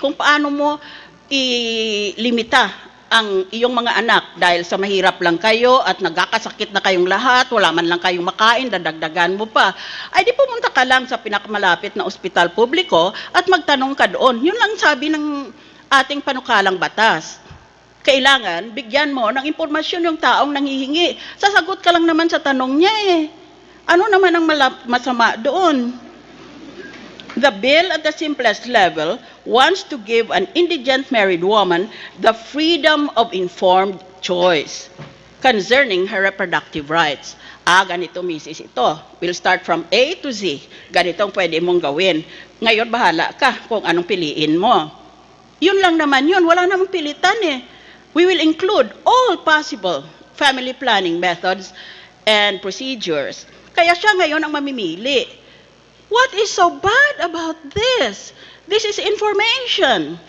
kung paano mo ilimita ang iyong mga anak dahil sa mahirap lang kayo at nagkakasakit na kayong lahat, wala man lang kayong makain, dadagdagan mo pa, ay di pumunta ka lang sa pinakamalapit na ospital publiko at magtanong ka doon. Yun lang sabi ng ating panukalang batas. Kailangan, bigyan mo ng impormasyon yung taong nangihingi. Sasagot ka lang naman sa tanong niya eh. Ano naman ang masama doon? The bill at the simplest level wants to give an indigent married woman the freedom of informed choice concerning her reproductive rights. Ah, ganito, misis, ito. We'll start from A to Z. Ganitong pwede mong gawin. Ngayon, bahala ka kung anong piliin mo. Yun lang naman yun. Wala namang pilitan eh. We will include all possible family planning methods and procedures. Kaya siya ngayon ang mamimili. What is so bad about this? This is information.